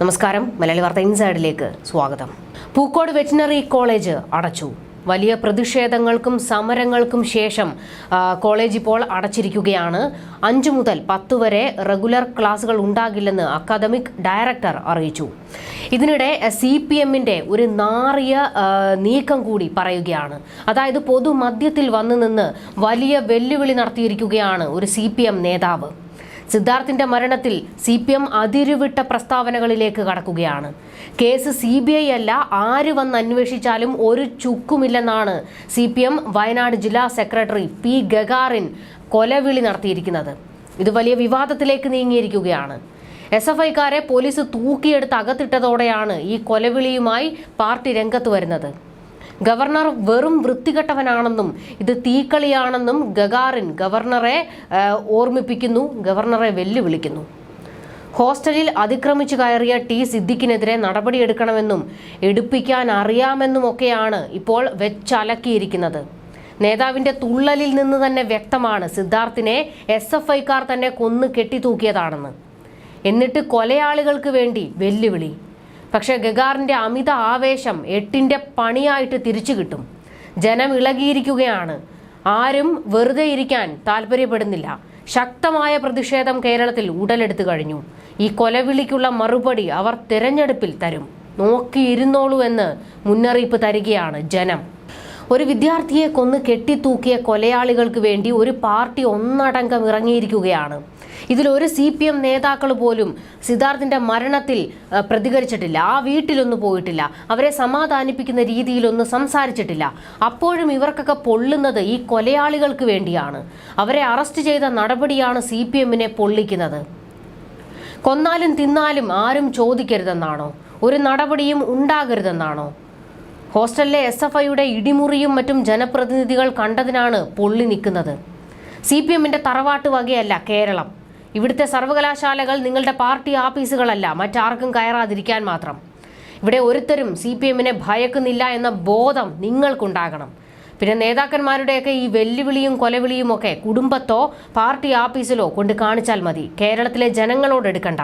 നമസ്കാരം. മലയാളി വാർത്ത ഇൻസൈഡിലേക്ക് സ്വാഗതം. പൂക്കോട് വെറ്റിനറി കോളേജ് അടച്ചു. വലിയ പ്രതിഷേധങ്ങൾക്കും സമരങ്ങൾക്കും ശേഷം കോളേജ് ഇപ്പോൾ അടച്ചിരിക്കുകയാണ്. അഞ്ചു മുതൽ പത്ത് വരെ റെഗുലർ ക്ലാസുകൾ ഉണ്ടാകില്ലെന്ന് അക്കാദമിക് ഡയറക്ടർ അറിയിച്ചു. ഇതിനിടെ സി പി എമ്മിന്റെ ഒരു നാറിയ നീക്കം കൂടി പറയുകയാണ്. അതായത് പൊതുമധ്യത്തിൽ വന്നു നിന്ന് വലിയ വെല്ലുവിളി നടത്തിയിരിക്കുകയാണ് ഒരു സി നേതാവ്. സിദ്ധാർത്ഥിന്റെ മരണത്തിൽ സി പി എം അതിരുവിട്ട പ്രസ്താവനകളിലേക്ക് കടക്കുകയാണ്. കേസ് സി ബി ഐ അല്ല ആര് വന്ന് അന്വേഷിച്ചാലും ഒരു ചുക്കുമില്ലെന്നാണ് സി പി എം വയനാട് ജില്ലാ സെക്രട്ടറി പി ഗഗാറിൻ കൊലവിളി നടത്തിയിരിക്കുന്നത്. ഇത് വലിയ വിവാദത്തിലേക്ക് നീങ്ങിയിരിക്കുകയാണ്. എസ് എഫ് ഐക്കാരെ പോലീസ് തൂക്കിയെടുത്ത് അകത്തിട്ടതോടെയാണ് ഈ കൊലവിളിയുമായി പാർട്ടി രംഗത്ത് വരുന്നത്. ഗവർണർ വെറും വൃത്തികെട്ടവനാണെന്നും ഇത് തീക്കളിയാണെന്നും ഗഗാറിൻ ഗവർണറെ ഓർമ്മിപ്പിക്കുന്നു ഗവർണറെ വെല്ലുവിളിക്കുന്നു. ഹോസ്റ്റലിൽ അതിക്രമിച്ചു കയറിയ ടി സിദ്ദിഖിനെതിരെ നടപടിയെടുക്കണമെന്നും എടുപ്പിക്കാൻ അറിയാമെന്നുമൊക്കെയാണ് ഇപ്പോൾ വെച്ചലക്കിയിരിക്കുന്നത്. നേതാവിന്റെ തുള്ളലിൽ നിന്ന് തന്നെ വ്യക്തമാണ് സിദ്ധാർത്ഥിനെ എസ് എഫ് ഐക്കാർ തന്നെ കൊന്നു കെട്ടിത്തൂക്കിയതാണെന്ന്. എന്നിട്ട് കൊലയാളികൾക്ക് വേണ്ടി വെല്ലുവിളി. പക്ഷേ ഗഗാറിന്റെ അമിത ആവേശം എട്ടിന്റെ പണിയായിട്ട് തിരിച്ചു കിട്ടും. ജനം ഇളകിയിരിക്കുകയാണ്. ആരും വെറുതെ ഇരിക്കാൻ താല്പര്യപ്പെടുന്നില്ല. ശക്തമായ പ്രതിഷേധം കേരളത്തിൽ ഉടലെടുത്തു കഴിഞ്ഞു. ഈ കൊലവിളിക്കുള്ള മറുപടി അവർ തിരഞ്ഞെടുപ്പിൽ തരും. നോക്കിയിരുന്നോളൂ എന്ന് മുന്നറിയിപ്പ് തരികയാണ് ജനം. ഒരു വിദ്യാർത്ഥിയെ കൊന്ന് കെട്ടിത്തൂക്കിയ കൊലയാളികൾക്ക് വേണ്ടി ഒരു പാർട്ടി ഒന്നടങ്കം ഇറങ്ങിയിരിക്കുകയാണ്. ഇതിലൊരു സി പി എം നേതാക്കൾ പോലും സിദ്ധാർത്ഥിന്റെ മരണത്തിൽ പ്രതികരിച്ചിട്ടില്ല. ആ വീട്ടിലൊന്നും പോയിട്ടില്ല. അവരെ സമാധാനിപ്പിക്കുന്ന രീതിയിലൊന്നും സംസാരിച്ചിട്ടില്ല. അപ്പോഴും ഇവർക്കൊക്കെ പൊള്ളുന്നത് ഈ കൊലയാളികൾക്ക് വേണ്ടിയാണ്. അവരെ അറസ്റ്റ് ചെയ്ത നടപടിയാണ് സി പി എമ്മിനെ പൊള്ളിക്കുന്നത്. കൊന്നാലും തിന്നാലും ആരും ചോദിക്കരുതെന്നാണോ? ഒരു നടപടിയും ഉണ്ടാകരുതെന്നാണോ? ഹോസ്റ്റലിലെ എസ് എഫ് ഐയുടെ ഇടിമുറിയും മറ്റും ജനപ്രതിനിധികൾ കണ്ടതിനാണ് പൊള്ളി നിൽക്കുന്നത്. സി പി എമ്മിന്റെ തറവാട്ട് വകയല്ല കേരളം. ഇവിടുത്തെ സർവകലാശാലകൾ നിങ്ങളുടെ പാർട്ടി ഓഫീസുകളല്ല മറ്റാർക്കും കയറാതിരിക്കാൻ മാത്രം. ഇവിടെ ഒരുത്തരും സി പി എമ്മിനെ ഭയക്കുന്നില്ല എന്ന ബോധം നിങ്ങൾക്കുണ്ടാകണം. പിന്നെ നേതാക്കന്മാരുടെയൊക്കെ ഈ വെല്ലുവിളിയും കൊലവിളിയും ഒക്കെ കുടുംബത്തോ പാർട്ടി ഓഫീസിലോ കൊണ്ട് കാണിച്ചാൽ മതി. കേരളത്തിലെ ജനങ്ങളോട് എടുക്കണ്ട.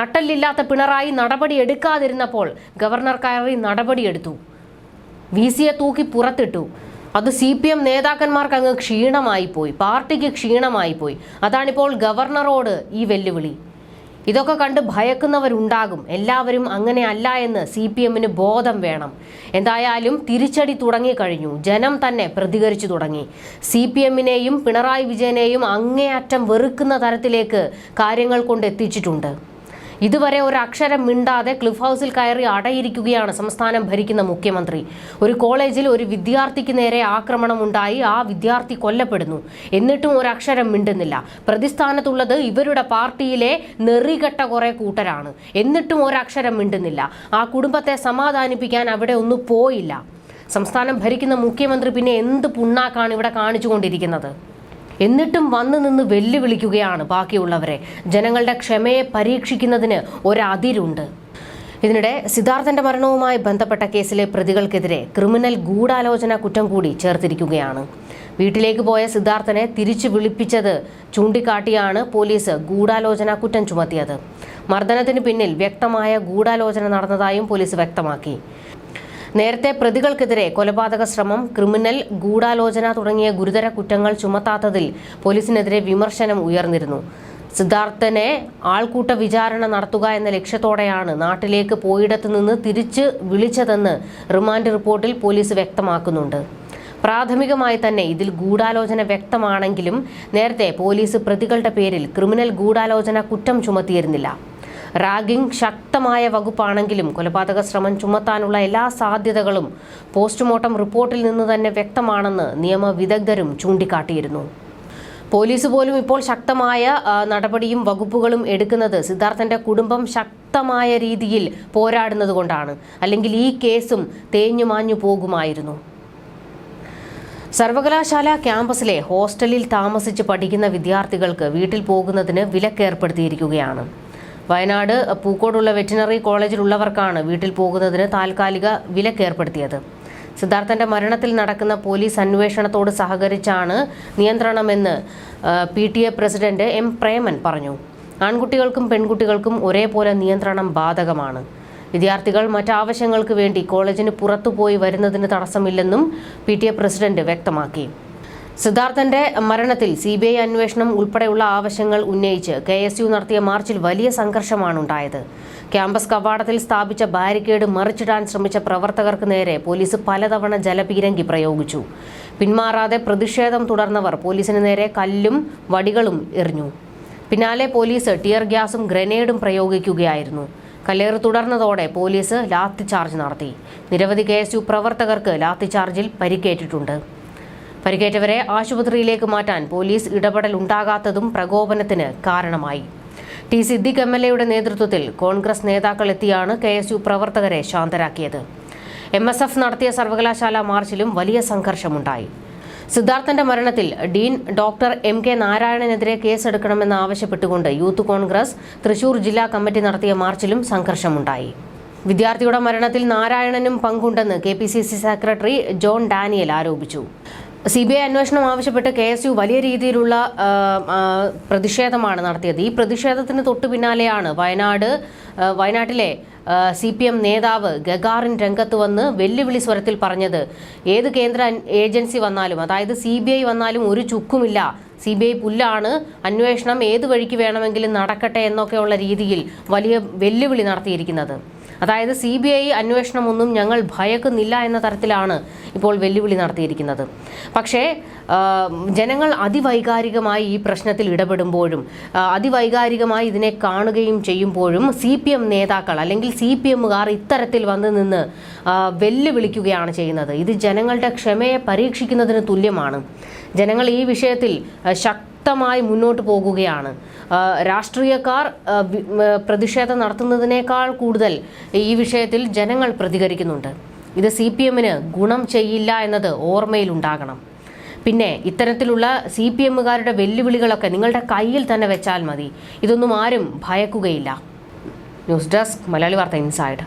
നട്ടല്ലില്ലാത്ത പിണറായി നടപടി എടുക്കാതിരുന്നപ്പോൾ ഗവർണർ കയറി നടപടിയെടുത്തു വി സിയെ തൂക്കി പുറത്തിട്ടു. അത് സി പി എം നേതാക്കന്മാർക്ക് അങ്ങ് ക്ഷീണമായി പോയി പാർട്ടിക്ക് ക്ഷീണമായി പോയി അതാണിപ്പോൾ ഗവർണറോട് ഈ വെല്ലുവിളി. ഇതൊക്കെ കണ്ട് ഭയക്കുന്നവരുണ്ടാകും. എല്ലാവരും അങ്ങനെ അല്ല എന്ന് സി പി എമ്മിന് ബോധം വേണം. എന്തായാലും തിരിച്ചടി തുടങ്ങിക്കഴിഞ്ഞു ജനം തന്നെ പ്രതികരിച്ചു തുടങ്ങി. സി പി എമ്മിനെയും പിണറായി വിജയനെയും അങ്ങേയറ്റം വെറുക്കുന്ന തരത്തിലേക്ക് കാര്യങ്ങൾ കൊണ്ട് എത്തിച്ചിട്ടുണ്ട് ഇതുവരെ ഒരു അക്ഷരം മിണ്ടാതെ ക്ലിഫ് ഹൗസിൽ കയറി അടയിരിക്കുകയാണ് സംസ്ഥാനം ഭരിക്കുന്ന മുഖ്യമന്ത്രി. ഒരു കോളേജിൽ ഒരു വിദ്യാർത്ഥിക്ക് നേരെ ആക്രമണം ഉണ്ടായി ആ വിദ്യാർത്ഥി കൊല്ലപ്പെടുന്നു. എന്നിട്ടും ഒരു അക്ഷരം മിണ്ടുന്നില്ല. പ്രതിസ്ഥാനത്തുള്ളത് ഇവരുടെ പാർട്ടിയിലെ നെറികെട്ട കുറെ കൂട്ടരാണ്. എന്നിട്ടും ഒരക്ഷരം മിണ്ടുന്നില്ല. ആ കുടുംബത്തെ സമാധാനിപ്പിക്കാൻ അവിടെ ഒന്നും പോയില്ല. സംസ്ഥാനം ഭരിക്കുന്ന മുഖ്യമന്ത്രി പിന്നെ എന്ത് പുണ്ണാക്കാണ് ഇവിടെ കാണിച്ചുകൊണ്ടിരിക്കുന്നത്? എന്നിട്ടും വന്നു നിന്ന് വെല്ലുവിളിക്കുകയാണ് ബാക്കിയുള്ളവരെ. ജനങ്ങളുടെ ക്ഷമയെ പരീക്ഷിക്കുന്നതിന് ഒരതിരുണ്ട്. ഇതിനിടെ സിദ്ധാർത്ഥന്റെ മരണവുമായി ബന്ധപ്പെട്ട കേസിലെ പ്രതികൾക്കെതിരെ ക്രിമിനൽ ഗൂഢാലോചന കുറ്റം കൂടി ചേർത്തിരിക്കുകയാണ്. വീട്ടിലേക്ക് പോയ സിദ്ധാർത്ഥനെ തിരിച്ചു വിളിപ്പിച്ചത് ചൂണ്ടിക്കാട്ടിയാണ് പോലീസ് ഗൂഢാലോചന കുറ്റം ചുമത്തിയത്. മർദ്ദനത്തിന് പിന്നിൽ വ്യക്തമായ ഗൂഢാലോചന നടന്നതായും പോലീസ് വ്യക്തമാക്കി. നേരത്തെ പ്രതികൾക്കെതിരെ കൊലപാതക ശ്രമം ക്രിമിനൽ ഗൂഢാലോചന തുടങ്ങിയ ഗുരുതര കുറ്റങ്ങൾ ചുമത്താത്തതിൽ പോലീസിനെതിരെ വിമർശനം ഉയർന്നിരുന്നു. സിദ്ധാർത്ഥനെ ആൾക്കൂട്ട വിചാരണ നടത്തുക എന്ന ലക്ഷ്യത്തോടെയാണ് നാട്ടിലേക്ക് പോയിടത്ത് നിന്ന് തിരിച്ച് വിളിച്ചതെന്ന് റിമാൻഡ് റിപ്പോർട്ടിൽ പോലീസ് വ്യക്തമാക്കുന്നുണ്ട്. പ്രാഥമികമായി തന്നെ ഇതിൽ ഗൂഢാലോചന വ്യക്തമാണെങ്കിലും നേരത്തെ പോലീസ് പ്രതികളുടെ പേരിൽ ക്രിമിനൽ ഗൂഢാലോചന കുറ്റം ചുമത്തിയിരുന്നില്ല. റാഗിംഗ് ശക്തമായ വകുപ്പാണെങ്കിലും കൊലപാതക ശ്രമം ചുമത്താനുള്ള എല്ലാ സാധ്യതകളും പോസ്റ്റ്മോർട്ടം റിപ്പോർട്ടിൽ നിന്ന് തന്നെ വ്യക്തമാണെന്ന് നിയമവിദഗ്ധരും ചൂണ്ടിക്കാട്ടിയിരുന്നു. പോലീസ് പോലും ഇപ്പോൾ ശക്തമായ നടപടിയും വകുപ്പുകളും എടുക്കുന്നത് സിദ്ധാർത്ഥന്റെ കുടുംബം ശക്തമായ രീതിയിൽ പോരാടുന്നത് കൊണ്ടാണ്. അല്ലെങ്കിൽ ഈ കേസും തേഞ്ഞു മാഞ്ഞു പോകുമായിരുന്നു. സർവകലാശാല ക്യാമ്പസിലെ ഹോസ്റ്റലിൽ താമസിച്ച് പഠിക്കുന്ന വിദ്യാർത്ഥികൾക്ക് വീട്ടിൽ പോകുന്നതിന് വിലക്കേർപ്പെടുത്തിയിരിക്കുകയാണ്. വയനാട് പൂക്കോടുള്ള വെറ്റിനറി കോളേജിലുള്ളവർക്കാണ് വീട്ടിൽ പോകുന്നതിന് താൽക്കാലിക വിലക്കേർപ്പെടുത്തിയത്. സിദ്ധാർത്ഥന്റെ മരണത്തിൽ നടക്കുന്ന പോലീസ് അന്വേഷണത്തോട് സഹകരിച്ചാണ് നിയന്ത്രണമെന്ന് P T A president M Preman പറഞ്ഞു. ആൺകുട്ടികൾക്കും പെൺകുട്ടികൾക്കും ഒരേപോലെ നിയന്ത്രണം ബാധകമാണ്. വിദ്യാർത്ഥികൾ മറ്റാവശ്യങ്ങൾക്ക് വേണ്ടി കോളേജിന് പുറത്തുപോയി വരുന്നതിന് തടസ്സമില്ലെന്നും പി ടി എ പ്രസിഡന്റ് വ്യക്തമാക്കി. സിദ്ധാർത്ഥന്റെ മരണത്തിൽ സി ബി ഐ അന്വേഷണം ഉൾപ്പെടെയുള്ള ആവശ്യങ്ങൾ ഉന്നയിച്ച് കെ എസ് യു നടത്തിയ മാർച്ചിൽ വലിയ സംഘർഷമാണ് ഉണ്ടായത് ക്യാമ്പസ് കവാടത്തിൽ സ്ഥാപിച്ച ബാരിക്കേഡ് മറിച്ചിടാൻ ശ്രമിച്ച പ്രവർത്തകർക്ക് നേരെ പോലീസ് പലതവണ ജലപീരങ്കി പ്രയോഗിച്ചു. പിന്മാറാതെ പ്രതിഷേധം തുടർന്നവർ പോലീസിന് നേരെ കല്ലും വടികളും എറിഞ്ഞു. പിന്നാലെ പോലീസ് ടിയർ ഗ്യാസും ഗ്രനേഡും പ്രയോഗിക്കുകയായിരുന്നു. കല്ലേറ് തുടർന്നതോടെ പോലീസ് ലാത്തിചാർജ് നടത്തി. നിരവധി കെ എസ് യു പ്രവർത്തകർക്ക് ലാത്തിചാർജിൽ പരിക്കേറ്റിട്ടുണ്ട്. പരിക്കേറ്റവരെ ആശുപത്രിയിലേക്ക് മാറ്റാൻ പോലീസ് ഇടപെടൽ ഉണ്ടാകാത്തതും പ്രകോപനത്തിന് കാരണമായി. ടി സിദ്ദിഖ് എം എൽ നേതൃത്വത്തിൽ കോൺഗ്രസ് നേതാക്കൾ എത്തിയാണ് കെ എസ് പ്രവർത്തകരെ ശാന്തരാക്കിയത്. എം എസ് എഫ് നടത്തിയ സർവകലാശാല മാർച്ചിലും വലിയ സംഘർഷമുണ്ടായി. സിദ്ധാർത്ഥന്റെ മരണത്തിൽ ഡീൻ ഡോക്ടർ എം കെ നാരായണനെതിരെ കേസെടുക്കണമെന്ന് ആവശ്യപ്പെട്ടുകൊണ്ട് യൂത്ത് കോൺഗ്രസ് തൃശൂർ ജില്ലാ കമ്മിറ്റി നടത്തിയ മാർച്ചിലും സംഘർഷമുണ്ടായി. വിദ്യാർത്ഥിയുടെ മരണത്തിൽ നാരായണനും പങ്കുണ്ടെന്ന് കെ സെക്രട്ടറി ജോൺ ഡാനിയൽ ആരോപിച്ചു. സി ബി ഐ അന്വേഷണം ആവശ്യപ്പെട്ട് കെ എസ് യു വലിയ രീതിയിലുള്ള പ്രതിഷേധമാണ് നടത്തിയത്. ഈ പ്രതിഷേധത്തിന് തൊട്ടു പിന്നാലെയാണ് വയനാട് വയനാട്ടിലെ സി പി എം നേതാവ് ഗഗാറിൻ രംഗത്ത് വന്ന് വെല്ലുവിളി സ്വരത്തിൽ പറഞ്ഞത്. ഏത് കേന്ദ്ര ഏജൻസി വന്നാലും അതായത് സി ബി ഐ വന്നാലും ഒരു ചുക്കുമില്ല. സി ബി ഐ പുല്ലാണ്. അന്വേഷണം ഏത് വഴിക്ക് വേണമെങ്കിലും നടക്കട്ടെ എന്നൊക്കെയുള്ള രീതിയിൽ വലിയ വെല്ലുവിളി നടത്തിയിരിക്കുന്നത്. അതായത് സി ബി ഐ അന്വേഷണമൊന്നും ഞങ്ങൾ ഭയക്കുന്നില്ല എന്ന തരത്തിലാണ് ഇപ്പോൾ വെല്ലുവിളി നടത്തിയിരിക്കുന്നത്. പക്ഷേ ജനങ്ങൾ അതിവൈകാരികമായി ഈ പ്രശ്നത്തിൽ ഇടപെടുമ്പോഴും അതിവൈകാരികമായി ഇതിനെ കാണുകയും ചെയ്യുമ്പോഴും സി പി എം നേതാക്കൾ അല്ലെങ്കിൽ സി പി എമ്മുകാർ ഇത്തരത്തിൽ വന്ന് നിന്ന് വെല്ലുവിളിക്കുകയാണ് ചെയ്യുന്നത്. ഇത് ജനങ്ങളുടെ ക്ഷമയെ പരീക്ഷിക്കുന്നതിന് തുല്യമാണ്. ജനങ്ങൾ ഈ വിഷയത്തിൽ ആ, ശക്തമായി മുന്നോട്ട് പോകുകയാണ്. രാഷ്ട്രീയക്കാർ പ്രതിഷേധം നടത്തുന്നതിനേക്കാൾ കൂടുതൽ ഈ വിഷയത്തിൽ ജനങ്ങൾ പ്രതികരിക്കുന്നുണ്ട്. ഇത് സി പി എമ്മിന് ഗുണം ചെയ്യില്ല എന്നത് ഓർമ്മയിലുണ്ടാകണം. പിന്നെ ഇത്തരത്തിലുള്ള സി പി എമ്മുകാരുടെ വെല്ലുവിളികളൊക്കെ നിങ്ങളുടെ കയ്യിൽ തന്നെ വെച്ചാൽ മതി. ഇതൊന്നും ആരും ഭയക്കുകയില്ല. ന്യൂസ് ഡെസ്ക് മലയാളി വാർത്ത ഇൻസൈഡ്.